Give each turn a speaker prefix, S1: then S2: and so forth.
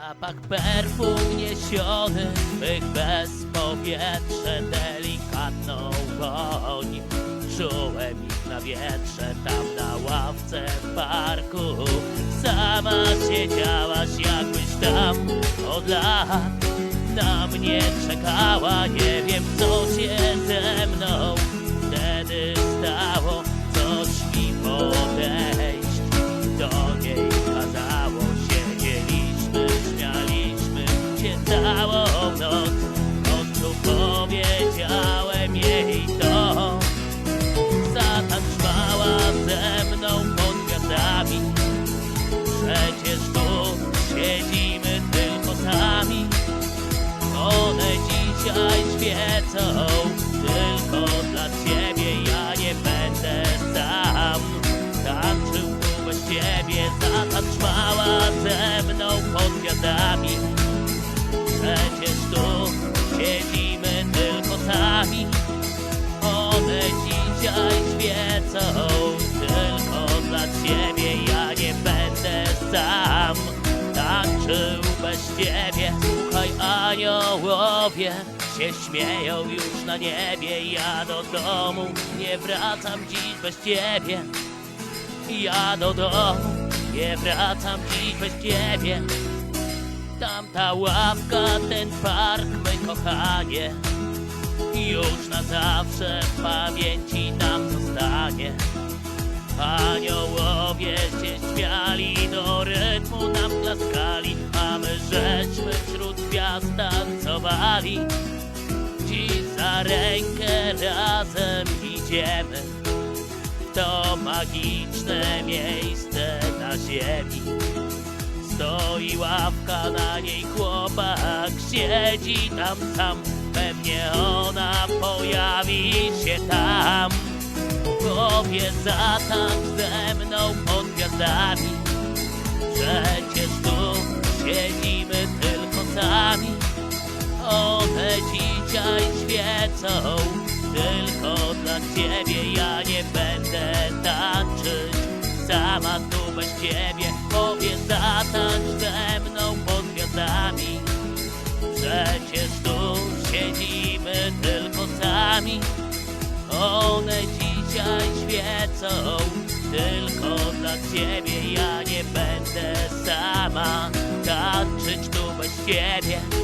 S1: Zapach perfum niesiony, tych bez powietrze, delikatną woń. Czułem ich na wietrze, tam na ławce w parku. Sama siedziałaś jakbyś tam od lat. Na mnie czekała, nie wiem co się siedzimy tylko sami. One dzisiaj świecą tylko dla ciebie. Ja nie będę sam tańczył tu bez ciebie. Zatańczała ze mną pod gwiazdami. Przecież tu siedzimy tylko sami. One dzisiaj świecą tylko dla ciebie. Tańczył bez ciebie. Słuchaj, aniołowie się śmieją już na niebie. Ja do domu nie wracam dziś bez ciebie. Ja do domu nie wracam dziś bez ciebie. Tamta ławka, ten park, my kochanie Już na zawsze w pamięci nam zostanie rytmu nam klaskali A my żeśmy wśród gwiazd tancowali Dziś za rękę razem idziemy w To magiczne miejsce na ziemi Stoi ławka, na niej chłopak siedzi tam sam. Pewnie ona pojawi się tam. Powie zatańcz ze mną pod gwiazdami. Dzisiaj świecą tylko dla ciebie. Ja nie będę tańczyć sama tu bez ciebie. Powie zatańcz ze mną pod gwiazdami. Przecież tu siedzimy tylko sami. One dzisiaj świecą tylko dla ciebie. Ja nie będę sama tańczyć tu bez ciebie.